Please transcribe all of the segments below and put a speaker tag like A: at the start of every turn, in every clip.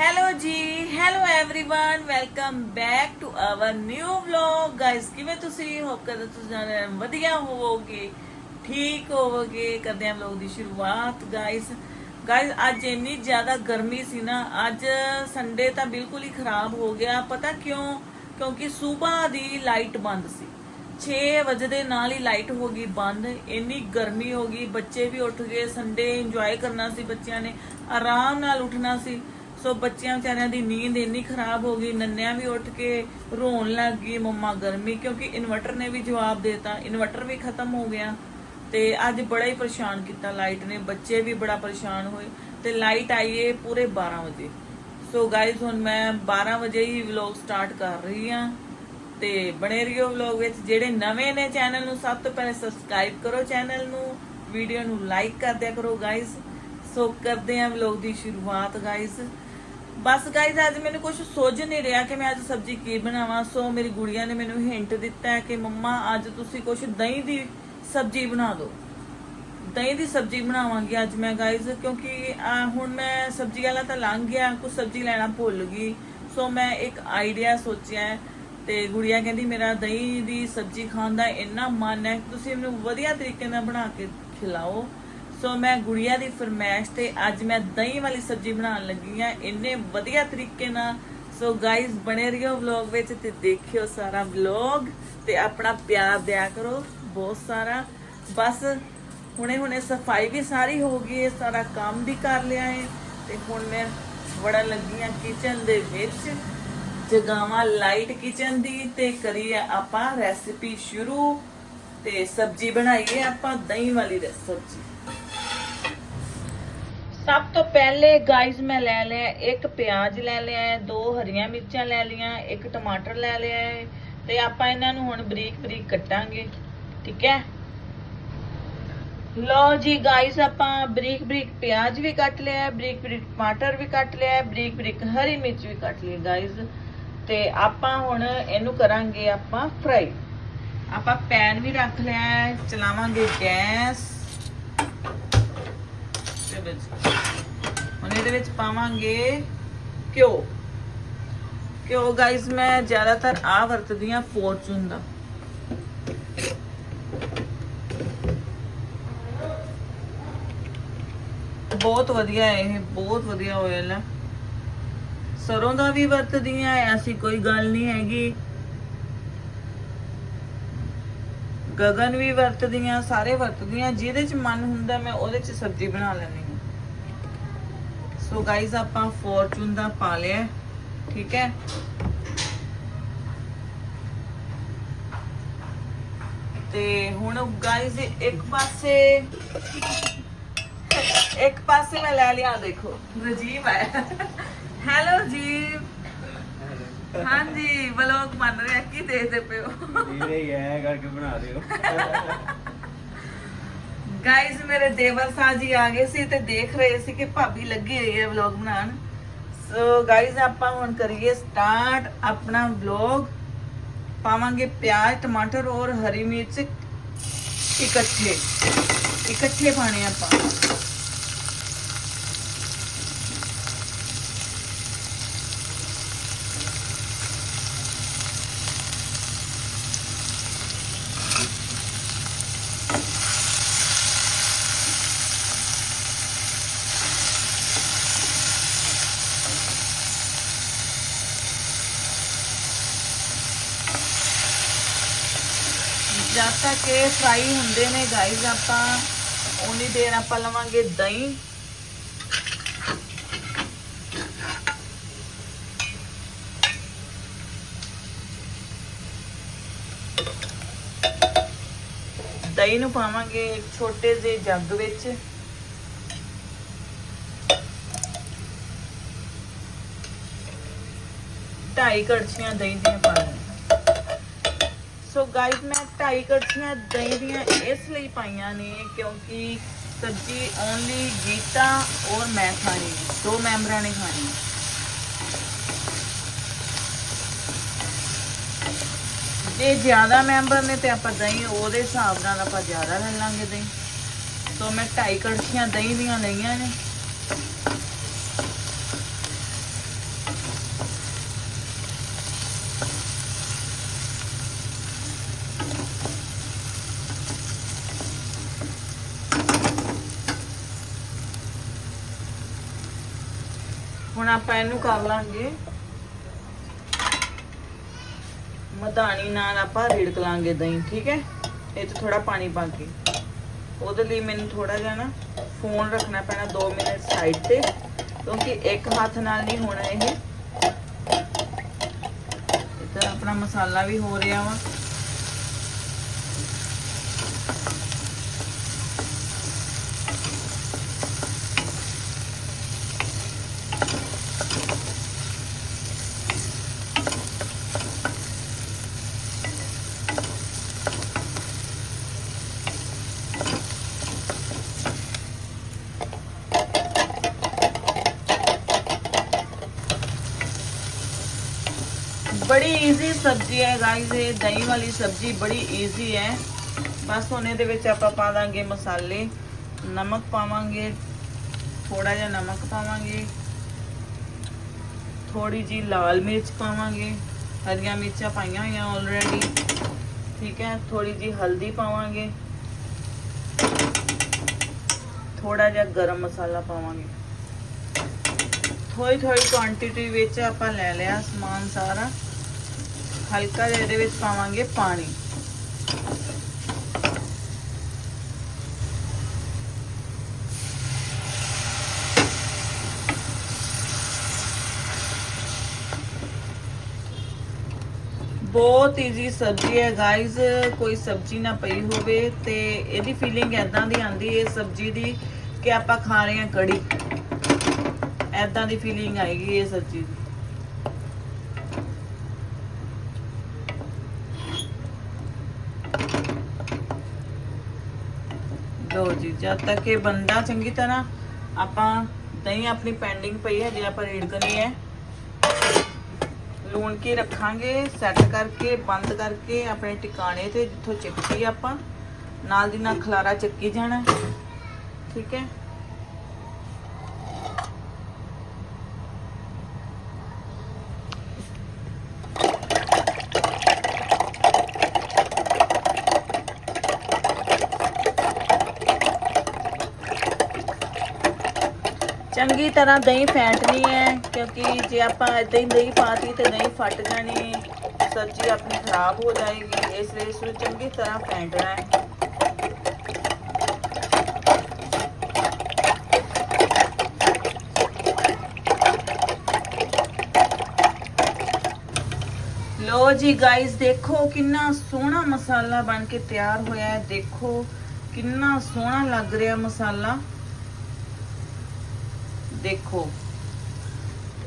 A: Hello ਜੀ hello everyone welcome back to our new vlog guys ਕਿਵੇਂ ਤੁਸੀਂ hop ਕਰਦੇ ਤੁਸੀਂ ਸਾਰੇ ਵਧੀਆ ਹੋਵੋਗੇ ਠੀਕ ਹੋਵੋਗੇ ਕਰਦੇ ਹਾਂ ਵਲੌਗ ਦੀ ਸ਼ੁਰੂਆਤ ਗਾਇਸ ਗਾਇਸ ਅੱਜ ਇੰਨੀ ਜ਼ਿਆਦਾ ਗਰਮੀ ਸੀ ਨਾ ਅੱਜ ਸੰਡੇ ਤਾਂ ਬਿਲਕੁਲ ਹੀ ਖਰਾਬ ਹੋ ਗਿਆ ਪਤਾ ਕਿਉਂ ਕਿਉਂਕਿ ਸਵੇਰ ਦੀ ਲਾਈਟ ਬੰਦ ਸੀ 6 ਵਜੇ ਦੇ ਨਾਲ ਹੀ ਲਾਈਟ ਹੋ ਗਈ ਬੰਦ ਇੰਨੀ ਗਰਮੀ ਹੋ ਗਈ ਬੱਚੇ ਵੀ ਉੱਠ ਗਏ ਸੰਡੇ ਇੰਜੋਏ ਕਰਨਾ ਸੀ ਬੱਚਿਆਂ ਨੇ ਆਰਾਮ ਨਾਲ ਉੱਠਣਾ ਸੀ ਸੋ ਬੱਚਿਆਂ ਵਿਚਾਰਿਆਂ ਦੀ ਨੀਂਦ ਇੰਨੀ ਖਰਾਬ ਹੋ ਗਈ, ਨੰਨਿਆਂ ਵੀ ਉੱਠ ਕੇ ਰੋਣ ਲੱਗ ਗਈ, ਮੰਮਾ ਗਰਮੀ, ਕਿਉਂਕਿ ਇਨਵਰਟਰ ਨੇ ਵੀ ਜਵਾਬ ਦੇਤਾ, ਇਨਵਰਟਰ ਵੀ ਖਤਮ ਹੋ ਗਿਆ ਤੇ ਅੱਜ ਬੜਾ ਹੀ ਪਰੇਸ਼ਾਨ ਕੀਤਾ ਲਾਈਟ ਨੇ, ਬੱਚੇ ਵੀ ਬੜਾ ਪਰੇਸ਼ਾਨ ਹੋਏ ਤੇ ਲਾਈਟ ਆਈ ਏ ਪੂਰੇ 12 ਵਜੇ। ਸੋ ਗਾਇਜ਼ ਹੁਣ ਮੈਂ 12 ਵਜੇ ਹੀ ਵਲੌਗ ਸਟਾਰਟ ਕਰ ਰਹੀ ਹਾਂ ਤੇ ਬਣੇ ਰਹੀਓ ਵਲੌਗ ਵਿੱਚ, ਜਿਹੜੇ ਨਵੇਂ ਨੇ ਚੈਨਲ ਨੂੰ, ਸਭ ਤੋਂ ਪਹਿਲੇ ਸਬਸਕ੍ਰਾਈਬ ਕਰੋ ਚੈਨਲ ਨੂੰ ਵੀਡੀਓ ਨੂੰ ਲਾਈਕ ਕਰ ਦਿਆ ਕਰੋ ਗਾਇਜ਼ ਸੋ ਕਰਦੇ ਹਾਂ ਵਲੌਗ ਦੀ ਸ਼ੁਰੂਆਤ ਗਾਇਜ਼ ਬਸ ਗਾਇਜ਼ ਅੱਜ ਮੈਨੂੰ ਕੁਝ ਸੋਝ ਨਹੀਂ ਰਿਹਾ ਕਿ ਮੈਂ ਅੱਜ ਸਬਜ਼ੀ ਕੀ ਬਣਾਵਾਂ। ਸੋ ਮੇਰੀ ਗੁੜੀਆ ਨੇ ਮੈਨੂੰ ਹਿੰਟ ਦਿੱਤਾ ਹੈ ਕਿ ਮੰਮਾ, ਅੱਜ ਤੁਸੀਂ ਕੁਝ ਦਹੀਂ ਦੀ ਸਬਜ਼ੀ ਬਣਾ ਦਿਓ। ਦਹੀਂ ਦੀ ਸਬਜ਼ੀ ਬਣਾਵਾਂਗੀ ਅੱਜ ਮੈਂ ਗਾਇਜ਼ ਕਿਉਂਕਿ ਹੁਣ ਮੈਂ ਸਬਜ਼ੀ ਵਾਲਾ ਤਾਂ ਲੰਘ ਗਿਆ ਕੁਝ ਸਬਜ਼ੀ ਲੈਣਾ ਭੁੱਲ ਗਈ। ਸੋ ਮੈਂ ਇੱਕ ਆਈਡੀਆ ਸੋਚਿਆ ਹੈ ਤੇ ਗੁੜੀਆ ਕਹਿੰਦੀ, ਮੇਰਾ ਦਹੀਂ ਦੀ ਸਬਜ਼ੀ ਖਾਣ ਦਾ ਇੰਨਾ ਮਨ ਹੈ, ਤੁਸੀਂ ਮੈਨੂੰ ਵਧੀਆ ਤਰੀਕੇ ਨਾਲ ਬਣਾ ਕੇ ਖਿਲਾਓ। ਸੋ ਮੈਂ ਗੁੜੀਆ ਦੀ ਫਰਮਾਇਸ਼ ਤੇ ਅੱਜ ਮੈਂ ਦਹੀਂ ਵਾਲੀ ਸਬਜ਼ੀ ਬਣਾਉਣ ਲੱਗੀ ਆ ਇੰਨੇ ਵਧੀਆ ਤਰੀਕੇ ਨਾਲ। ਸੋ ਗਾਇਜ਼ ਬਣੇ ਰਹੋ ਵਲੌਗ ਵਿੱਚ ਤੇ ਦੇਖਿਓ ਸਾਰਾ ਵਲੌਗ ਤੇ ਆਪਣਾ ਪਿਆਰ ਦਿਆ ਕਰੋ। ਬਹੁਤ ਸਾਰਾ। ਬਸ ਹੁਣੇ ਹੁਣੇ ਸਫ਼ਾਈ ਵੀ ਸਾਰੀ ਹੋ ਗਈ ਹੈ। ਸਾਰਾ ਕੰਮ ਵੀ ਕਰ ਲਿਆ ਹੈ। ਤੇ ਹੁਣ ਮੈਂ ਵੜਨ ਲੱਗੀ ਆ ਕਿਚਨ ਦੇ ਵਿੱਚ। ਜਗਾਵਾਂ ਲਾਈਟ ਕਿਚਨ ਦੀ ਤੇ ਕਰੀਏ ਆਪਾਂ ਰੈਸਿਪੀ ਸ਼ੁਰੂ। ਤੇ ਸਬਜ਼ੀ ਬਣਾਈਏ ਆਪਾਂ ਦਹੀਂ ਵਾਲੀ ਰੇ- ਸਬਜ਼ੀ। ਸਭ ਤੋਂ ਪਹਿਲੇ ਗਾਇਸ ਮੈਂ ਲੈ ਲਿਆ, ਇੱਕ ਪਿਆਜ਼ ਲੈ ਲਿਆ ਹੈ ਦੋ ਹਰੀਆਂ ਮਿਰਚਾਂ ਲੈ ਲਈਆਂ, ਇੱਕ ਟਮਾਟਰ ਲੈ ਲਿਆ ਹੈ ਤੇ ਆਪਾਂ ਇਹਨਾਂ ਨੂੰ ਹੁਣ ਬਰੀਕ ਬਰੀਕ ਕੱਟਾਂਗੇ, ਠੀਕ ਹੈ? ਲੋ ਜੀ ਗਾਇਸ ਆਪਾਂ ਬਰੀਕ ਬਰੀਕ ਪਿਆਜ਼ ਵੀ ਕੱਟ ਲਿਆ, ਬਰੀਕ ਬਰੀਕ ਟਮਾਟਰ ਵੀ ਕੱਟ ਲਿਆ, ਬਰੀਕ ਬਰੀਕ ਹਰੀ ਮਿਰਚ ਵੀ ਕੱਟ ਲਈ ਗਾਇਸ ਤੇ ਆਪਾਂ ਹੁਣ ਇਹਨੂੰ ਕਰਾਂਗੇ ਆਪਾਂ ਫਰਾਈ ਆਪਾਂ ਪੈਨ ਵੀ ਰੱਖ ਲਿਆ ਹੈ ਚਲਾਵਾਂਗੇ ਗੈਸ। ਦੇ ਵਿੱਚ। ਹੁਣ ਇਹਦੇ ਵਿੱਚ ਪਾਵਾਂਗੇ ਘਿਓ। ਘਿਓ ਗਾਇਸ ਮੈਂ ਜ਼ਿਆਦਾਤਰ ਆ ਵਰਤਦੀ ਆ ਫੋਰਚੂਨ ਦਾ। ਬਹੁਤ ਵਧੀਆ ਹੈ ਇਹ, ਬਹੁਤ ਵਧੀਆ ਆਇਲ ਹੈ ਸਰੋਂ ਦਾ ਵੀ ਵਰਤਦੀ ਆ ਐਸੀ ਕੋਈ ਗੱਲ ਨਹੀਂ ਹੈਗੀ। ਗਗਨ ਵੀ ਵਰਤਦੀਆਂ ਸਾਰੇ ਵਰਤਦੀਆਂ ਜਿਹਦੇ ਚ ਮਨ ਹੁੰਦਾ ਮੈਂ ਉਹਦੇ ਚ ਸਬਜ਼ੀ ਬਣਾ ਲੈਂਦੀ ਹਾਂ। ਸੋ ਗਾਇਜ਼ ਆਪਾਂ ਫੋਰਚੂਨ ਦਾ ਪਾ ਲਿਆ ਠੀਕ ਹੈ? ਤੇ ਹੁਣ ਗਾਇਜ਼ ਇੱਕ ਪਾਸੇ ਇੱਕ ਪਾਸੇ ਮੈਂ ਲੈ ਲਿਆ, ਦੇਖੋ ਰਜੀਵ ਹੈ। ਹੈਲੋ ਜੀ ਹਾਂਜੀ ਵਲੋਗ ਬਣ ਰਿਹਾ, ਕੀ ਦੇਖਦੇ ਪਿਓ
B: ਵੀਰੇ ਹੀ, ਕਰਕੇ ਬਣਾ ਦਿਓ
A: ਗਾਇਸ ਮੇਰੇ ਦੇਵਰ ਸਾਹਿਬ ਜੀ ਆ ਗਏ ਸੀ ਤੇ ਦੇਖ ਰਹੇ ਸੀ ਕਿ ਭਾਬੀ ਲੱਗੀ ਹੋਈ ਹੈ ਵਲੌਗ ਬਣਾਉਣ। ਸੋ ਗਾਇਸ ਆਪਾਂ ਹੁਣ ਕਰੀਏ ਸਟਾਰਟ ਆਪਣਾ ਵਲੌਗ ਪਾਵਾਂਗੇ ਪਿਆਜ਼, ਟਮਾਟਰ ਔਰ ਹਰੀ ਮਿਰਚ ਇਕੱਠੇ। ਇਕੱਠੇ ਪਾਣੇ ਆਪਾਂ। ਜਦ ਤੱਕ ਇਹ ਫਰਾਈ ਹੁੰਦੇ ਨੇ ਗਾਇਸ ਆਪਾਂ ਉਨੀ ਦੇਰ ਆਪਾਂ ਲਵਾਂਗੇ ਦਹੀਂ। ਦਹੀਂ ਨੂੰ ਪਾਵਾਂਗੇ ਛੋਟੇ ਜਿਹੇ ਜੱਗ ਵਿੱਚ। ਢਾਈ ਕੜਛੀਆਂ ਦਹੀਂ ਦੀਆਂ ਪਾਵਾਂਗੇ ਸੋ ਗਾਇਸ ਮੈਂ ਢਾਈ ਕੜਛੀਆਂ ਦਹੀਂ ਦੀਆਂ ਇਸ ਲਈ ਪਾਈਆਂ ਨੇ ਕਿਉਂਕਿ ਸਬਜ਼ੀ ਓਨਲੀ ਗੀਤਾ ਔਰ ਮੈਂ ਖਾਣੀ ਦੋ ਮੈਂਬਰਾਂ ਨੇ ਖਾਣੀ ਜੇ ਜ਼ਿਆਦਾ ਮੈਂਬਰ ਨੇ ਤੇ ਆਪਾਂ ਦਹੀਂ ਉਹਦੇ ਹਿਸਾਬ ਨਾਲ ਆਪਾਂ ਜ਼ਿਆਦਾ ਲੈ ਲਾਂਗੇ ਦਹੀਂ। ਸੋ ਮੈਂ ਢਾਈ ਕੜਛੀਆਂ ਦਹੀਂ ਦੀਆਂ ਲਈਆਂ ਨੇ। ਹੁਣ ਆਪਾਂ ਇਹਨੂੰ ਕਰ ਲਾਂਗੇ। ਮਧਾਣੀ ਨਾਲ ਆਪਾਂ ਰਿੜਕ ਲਾਂਗੇ ਦਹੀਂ, ਠੀਕ ਹੈ? ਇਹ ਤੇ ਥੋੜਾ ਪਾਣੀ ਪਾ ਕੇ। ਉਹਦੇ ਲਈ ਮੈਨੂੰ ਥੋੜਾ ਜਿਹਾ ਨਾ ਫੋਨ ਰੱਖਣਾ ਪੈਣਾ 2 ਮਿੰਟ ਸਾਈਡ ਤੇ, ਕਿਉਂਕਿ ਇੱਕ ਹੱਥ ਨਾਲ ਨਹੀਂ ਹੋਣਾ ਇਹ। ਇੱਧਰ ਆਪਣਾ ਮਸਾਲਾ ਵੀ ਹੋ ਰਿਹਾ ਵਾ। ਬੜੀ ਈਜ਼ੀ ਸਬਜ਼ੀ ਹੈ ਗਾਇਸ ਇਹ ਦਹੀਂ ਵਾਲੀ ਸਬਜ਼ੀ ਬੜੀ ਈਜ਼ੀ ਹੈ। ਬਸ ਹੁਣ ਇਹਦੇ ਵਿੱਚ ਆਪਾਂ ਪਾ ਦਾਂਗੇ ਮਸਾਲੇ, ਨਮਕ ਪਾਵਾਂਗੇ ਥੋੜਾ ਜਿਹਾ ਨਮਕ ਪਾਵਾਂਗੇ। ਥੋੜੀ ਜੀ ਲਾਲ ਮਿਰਚ ਪਾਵਾਂਗੇ, ਹਰੀਆਂ ਮਿਰਚਾਂ ਪਾਈਆਂ ਹੋਈਆਂ ਆਲਰੇਡੀ ਠੀਕ ਹੈ ਥੋੜੀ ਜੀ ਹਲਦੀ ਪਾਵਾਂਗੇ। ਥੋੜਾ ਜਿਹਾ ਗਰਮ ਮਸਾਲਾ ਪਾਵਾਂਗੇ। ਥੋੜੀ ਥੋੜੀ ਕੁਆਂਟੀਟੀ ਵਿੱਚ ਆਪਾਂ ਲੈ ਲਿਆ ਸਮਾਨ ਸਾਰਾ। ਹਲਕਾ ਜਿਹਾ ਇਹਦੇ ਵਿੱਚ ਪਾਵਾਂਗੇ ਪਾਣੀ। ਬਹੁਤ ਈਜ਼ੀ ਸਬਜ਼ੀ ਹੈ ਗਾਇਜ਼ ਕੋਈ ਸਬਜ਼ੀ ਨਾ ਪਈ ਹੋਵੇ ਤੇ ਇਹਦੀ ਫੀਲਿੰਗ ਐਦਾਂ ਦੀ ਆਂਦੀ ਹੈ ਇਸ ਸਬਜ਼ੀ ਦੀ ਕਿ ਆਪਾਂ ਖਾ ਰਹੇ ਹਾਂ ਕੜੀ। ਐਦਾਂ ਦੀ ਫੀਲਿੰਗ ਆਏਗੀ ਇਹ ਸਬਜ਼ੀ ਦੀ। ਲੋ ਜੀ, ਜਦ ਤੱਕ ਇਹ ਬੰਦਾ ਚੰਗੀ ਤਰ੍ਹਾਂ ਆਪਾਂ ਦਹੀਂ ਆਪਣੀ ਪੈਂਡਿੰਗ ਪਈ ਹੈ, ਜੇ ਆਪਾਂ ਰੀਡ ਕਰਨੀ ਹੈ। ਲੂਣ ਕੇ ਰੱਖਾਂਗੇ ਸੈੱਟ ਕਰਕੇ, ਬੰਦ ਕਰਕੇ ਆਪਣੇ ਟਿਕਾਣੇ ਤੇ ਜਿੱਥੋਂ ਚਿਪਕੀ ਆਪਾਂ, ਨਾਲ ਦੀ ਨਾਲ ਖਲਾਰਾ ਚੱਕੀ ਜਾਣਾ, ਠੀਕ ਹੈ। ਚੰਗੀ ਤਰ੍ਹਾਂ ਦਹੀਂ ਫੈਂਟਣੀ ਹੈ, ਕਿਉਂਕਿ ਜੇ ਆਪਾਂ ਏਦਾਂ ਹੀ ਦਹੀਂ ਪਾਤੀ ਤੇ ਦਹੀਂ ਫਟ ਜਾਣੀ, ਸਬਜ਼ੀ ਆਪਣੀ ਖਰਾਬ ਹੋ ਜਾਏਗੀ, ਇਸ ਲਈ ਇਸ ਨੂੰ ਚੰਗੀ ਤਰ੍ਹਾਂ ਫੈਂਟਣਾ ਹੈ। ਲੋ ਜੀ ਗਾਇਸ ਦੇਖੋ ਕਿੰਨਾ ਸੋਹਣਾ ਮਸਾਲਾ ਬਣ ਕੇ ਤਿਆਰ ਹੋਇਆ ਹੈ, ਦੇਖੋ ਕਿੰਨਾ ਸੋਹਣਾ ਲੱਗ ਰਿਹਾ ਮਸਾਲਾ। ਦੇਖੋ।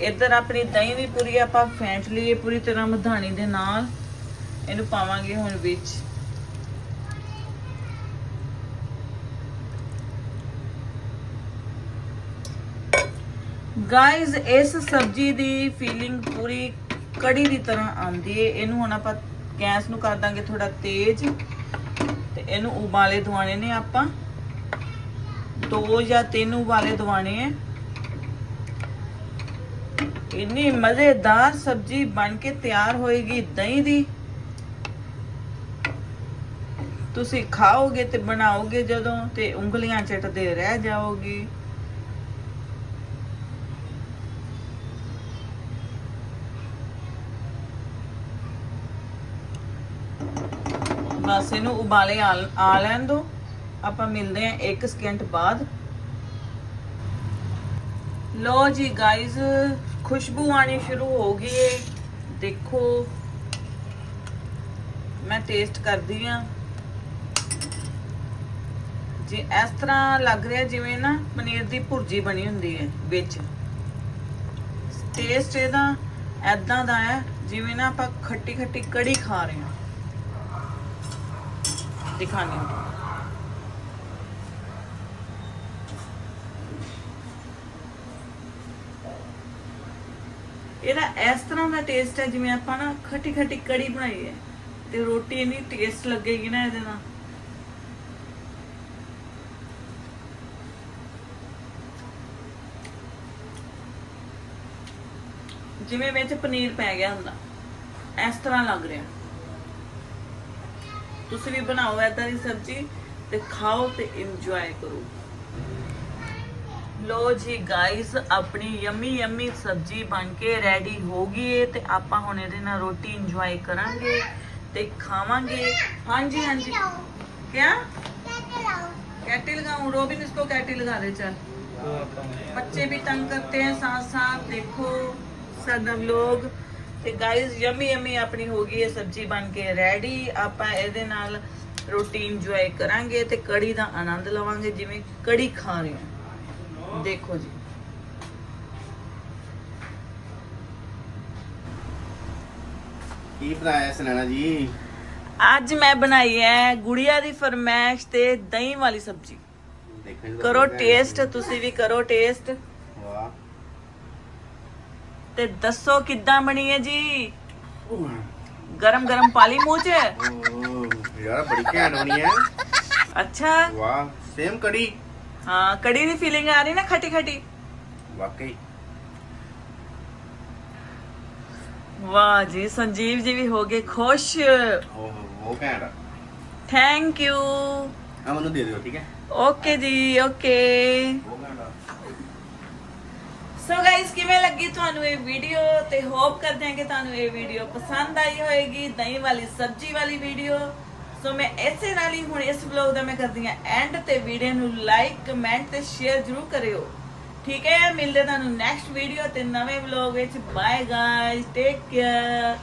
A: ਇੱਧਰ ਆਪਣੀ ਦਹੀਂ ਵੀ ਪੂਰੀ ਆਪਾਂ ਫੈਂਟ ਲਈਏ ਪੂਰੀ ਤਰ੍ਹਾਂ ਮਧਾਣੀ ਦੇ ਨਾਲ। ਇਹਨੂੰ ਪਾਵਾਂਗੇ ਹੁਣ ਵਿੱਚ। ਗਾਇਜ਼ ਇਸ ਸਬਜ਼ੀ ਦੀ ਫੀਲਿੰਗ ਪੂਰੀ ਕੜੀ ਦੀ ਤਰ੍ਹਾਂ ਆਉਂਦੀ ਹੈ ਇਹਨੂੰ ਹੁਣ ਆਪਾਂ ਗੈਸ ਨੂੰ ਕਰ ਦਾਂਗੇ ਥੋੜਾ ਤੇਜ਼। ਤੇ ਇਹਨੂੰ ਉਬਾਲੇ ਦਵਾਣੇ ਨੇ ਆਪਾਂ। ਦੋ ਜਾਂ ਤਿੰਨ ਉਬਾਲੇ ਦਵਾਣੇ ਹੈ ਇੰਨੀ ਮਜ਼ੇਦਾਰ ਸਬਜ਼ੀ ਬਣ ਕੇ ਤਿਆਰ ਹੋਏਗੀ ਦਹੀਂ ਦੀ। ਤੁਸੀਂ ਖਾਓਗੇ ਤੇ ਬਣਾਓਗੇ ਜਦੋਂ ਤੇ ਉਂਗਲੀਆਂ ਚਟਦੇ ਰਹਿ ਜਾਓਗੇ। ਬਸ ਇਹਨੂੰ ਉਬਾਲੇ ਆ ਆ ਲੈਣ ਦੋ। ਆਪਾਂ ਮਿਲਦੇ ਹਾਂ 1 ਸਕਿੰਟ ਬਾਅਦ। ਲੋ ਜੀ ਗਾਇਜ਼ ਖੁਸ਼ਬੂ ਆਣੀ ਸ਼ੁਰੂ ਹੋ ਗਈ ਏ। ਦੇਖੋ, ਮੈਂ ਟੇਸਟ ਕਰਦੀ ਆ। ਜੀ ਇਸ ਤਰ੍ਹਾਂ ਲੱਗ ਰਿਹਾ ਜਿਵੇਂ ਨਾ ਪਨੀਰ ਦੀ ਭੁਰਜੀ ਬਣੀ ਹੁੰਦੀ ਹੈ ਵਿੱਚ। ਟੇਸਟ ਇਹਦਾ ਐਦਾਂ ਦਾ ਹੈ ਜਿਵੇਂ ਨਾ ਆਪਾਂ ਖੱਟੀ ਖੱਟੀ ਕੜੀ ਖਾ ਰਹੇ ਹਾਂ। ਦਿਖਾਣੀ ਇਹਦਾ ਇਸ ਤਰ੍ਹਾਂ ਦਾ ਟੇਸਟ ਹੈ ਜਿਵੇਂ ਆਪਾਂ ਨਾ ਖੱਟੀ ਖੱਟੀ ਕੜੀ ਬਣਾਈ ਹੈ ਤੇ ਰੋਟੀ ਇੰਨੀ ਟੇਸਟ ਲੱਗੇਗੀ ਨਾ ਇਹਦੇ ਨਾਲ। ਜਿਵੇਂ ਵਿੱਚ ਪਨੀਰ ਪੈ ਗਿਆ ਹੁੰਦਾ, ਇਸ ਤਰ੍ਹਾਂ ਲੱਗ ਰਿਹਾ। ਤੁਸੀਂ ਵੀ ਬਣਾਓ ਏਦਾਂ ਦੀ ਸਬਜ਼ੀ ਤੇ ਖਾਓ ਤੇ ਇੰਜੋਏ ਕਰੋ। ਲੋ ਜੀ ਗਾਇਸ ਆਪਣੀ ਯੰਮੀ ਯੰਮੀ ਸਬਜ਼ੀ ਬਣ ਕੇ ਰੈਡੀ ਹੋ ਗਈ ਹੈ ਤੇ ਆਪਾਂ ਹੁਣ ਇਹਦੇ ਨਾਲ ਰੋਟੀ ਇੰਜੋਏ ਕਰਾਂਗੇ ਤੇ ਖਾਵਾਂਗੇ ਹਾਂਜੀ ਹਾਂਜੀ क्या कैटी लगाऊं रोबिन इसको कैटी लगा दे चल बच्चे भी तंग करते हैं साथ साथ देखो ਸਾਡਾ ਵਲੋਗ ਤੇ ਗਾਇਸ ਯਮੀ ਯਮੀ ਆਪਣੀ ਹੋ ਗਈ ਹੈ ਸਬਜ਼ੀ ਬਣ ਕੇ ਰੈਡੀ ਆਪਾਂ ਇਹਦੇ ਨਾਲ ਰੋਟੀ ਇੰਜੋਏ ਕਰਾਂਗੇ ਤੇ ਕੜੀ ਦਾ ਆਨੰਦ ਲਵਾਂਗੇ ਜਿਵੇਂ ਕੜੀ ਖਾ ਰਹੇ ਹਾਂ ਦੇਖੋ ਜੀ।
B: ਕੀ ਬਣਾਇਆ ਸਨੈਣਾ ਜੀ?
A: ਅੱਜ ਮੈਂ ਬਣਾਈ ਹੈ ਗੁੜੀਆ ਦੀ ਫਰਮੈਸ਼ ਤੇ ਦਹੀਂ ਵਾਲੀ ਸਬਜ਼ੀ। ਕਰੋ ਟੇਸਟ ਤੁਸੀਂ ਵੀ ਕਰੋ ਟੇਸਟ।
B: ਵਾਹ।
A: ਤੇ ਦੱਸੋ ਕਿੱਦਾਂ ਬਣੀ ਹੈ ਜੀ? ਗਰਮ ਗਰਮ ਪਾਲੀ ਮੂੰਹ 'ਚ?
B: ਯਾਰ ਬੜੀ ਘੈਂਟ ਬਣੀ ਹੈ।
A: ਅੱਛਾ।
B: ਵਾਹ ਸੇਮ ਕੜੀ।
A: ਹਾਂ ਕੜੀ ਦੀ ਫੀਲਿੰਗ ਆ ਰਹੀ ਨਾ ਖੱਟੀ ਖੱਟੀ।
B: ਵਾਕਈ।
A: ਵਾਹ ਜੀ ਸੰਜੀਵ ਜੀ ਵੀ ਹੋ ਗਏ ਖੁਸ਼।
B: ਓਹ ਉਹ ਘੈਂਟ। ਆ
A: ਥੈਂਕ ਯੂ
B: ਆਹ ਮੈਨੂੰ ਦੇ ਦਿਓ ਠੀਕ ਹੈ?
A: ਓਕੇ ਜੀ ਓਕੇ
B: ਉਹ ਘੈਂਟ ਆ।
A: ਸੋ ਗਾਇਸ ਕਿਵੇਂ ਲੱਗੀ ਤੁਹਾਨੂੰ ਇਹ ਵੀਡੀਓ ਤੇ ਹੋਪ ਕਰਦੇ ਹਾਂ ਕਿ ਤੁਹਾਨੂੰ ਇਹ ਵੀਡੀਓ ਪਸੰਦ ਆਈ ਹੋਏਗੀ ਦਹੀਂ ਵਾਲੀ ਸਬਜ਼ੀ ਵਾਲੀ ਵੀਡੀਓ ਸੋ ਮੈਂ ਇਸੇ ਨਾਲ ਹੀ ਹੁਣ ਇਸ ਵਲੌਗ ਦਾ ਮੈਂ ਕਰਦੀ ਹਾਂ ਐਂਡ ਤੇ ਵੀਡੀਓ ਨੂੰ ਲਾਈਕ ਕਮੈਂਟ ਤੇ ਸ਼ੇਅਰ ਜ਼ਰੂਰ ਕਰਿਓ। ਠੀਕ ਹੈ, ਮਿਲਦੇ ਤੁਹਾਨੂੰ ਨੈਕਸਟ ਵੀਡੀਓ ਤੇ ਨਵੇਂ ਵਲੌਗ ਵਿੱਚ। Bye guys take care